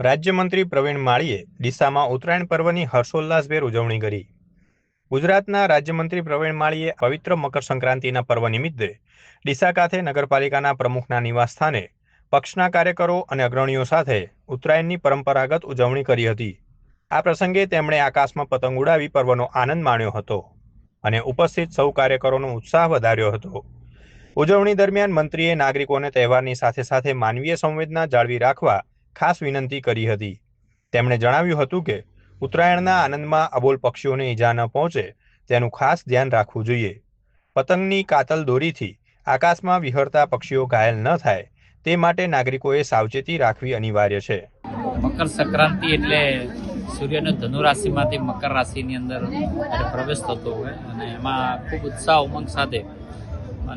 રાજ્યમંત્રી પ્રવીણ માળીએ ડીસામાં ઉત્તરાયણ પર્વની હર્ષોલ્લાસભેર ઉજવણી કરી. ગુજરાતના રાજ્યમંત્રી પ્રવીણ માળીએ પવિત્ર મકર સંક્રાંતિના પર્વ નિમિત્તે ડીસા ખાતે નગરપાલિકાના પ્રમુખના નિવાસસ્થાને પક્ષના કાર્યકરો અને અગ્રણીઓ સાથે ઉત્તરાયણની પરંપરાગત ઉજવણી કરી હતી. આ પ્રસંગે તેમણે આકાશમાં પતંગ ઉડાવી પર્વનો આનંદ માણ્યો હતો અને ઉપસ્થિત સૌ કાર્યકરોનો ઉત્સાહ વધાર્યો હતો. ઉજવણી દરમિયાન મંત્રીએ નાગરિકોને તહેવારની સાથે સાથે માનવીય સંવેદના જાળવી રાખવા ખાસ વિનંતી કરી હતી. તેમણે જણાવ્યું હતું કે, ઉત્તરાયણના આનંદમાં અબોલ પક્ષીઓને ઈજા ન પહોંચે, તેનું ખાસ ધ્યાન રાખવું જોઈએ. પતંગની કાતલ દોરીથી આકાશમાં વિહરતા પક્ષીઓ ઘાયલ ન થાય, તે માટે નાગરિકોએ સાવચેતી રાખવી અનિવાર્ય છે. મકર સંક્રાંતિ એટલે સૂર્યનો ધનુ મકર રાશિની અંદર પ્રવેશ થતો હોય, અને એમાં ખૂબ ઉત્સાહ ઉમંગ સાથે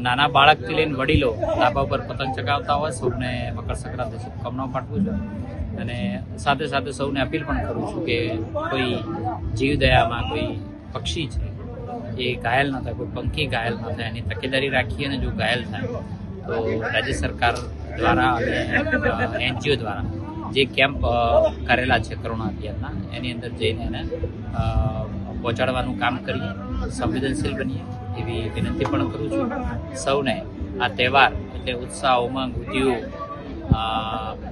નાના બાળકથી લઈને વડીલો ધાબા પર પતંગ ચગાવતા હોય, સૌને મકર સંક્રાંતિ શુભકામનાઓ પાઠવું છું. અને સાથે સાથે સૌને અપીલ પણ કરું છું કે કોઈ જીવદયામાં કોઈ પક્ષી છે, એ ઘાયલ ન થાય, કોઈ પંખી ઘાયલ ન થાય, એની તકેદારી રાખી અને જો ઘાયલ થાય, તો રાજ્ય સરકાર દ્વારા અને એનજીઓ દ્વારા જે કેમ્પ કરેલા છે કરુણા અભિયાનના એની અંદર જઈને એને પહોંચાડવાનું કામ કરીએ, સંવેદનશીલ બનીએ એવી વિનંતી પણ કરું છું. સૌને આ તહેવાર એટલે ઉત્સાહ, ઉમંગ, ઉદ્યોગ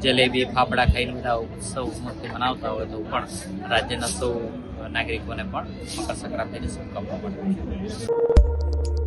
જલેબી, ફાફડા ખાઈને બધા ઉત્સવ ઉમંગથી મનાવતા હોય તો પણ રાજ્યના સૌ નાગરિકોને પણ મકર સંક્રાંતિની શુભકામના છું.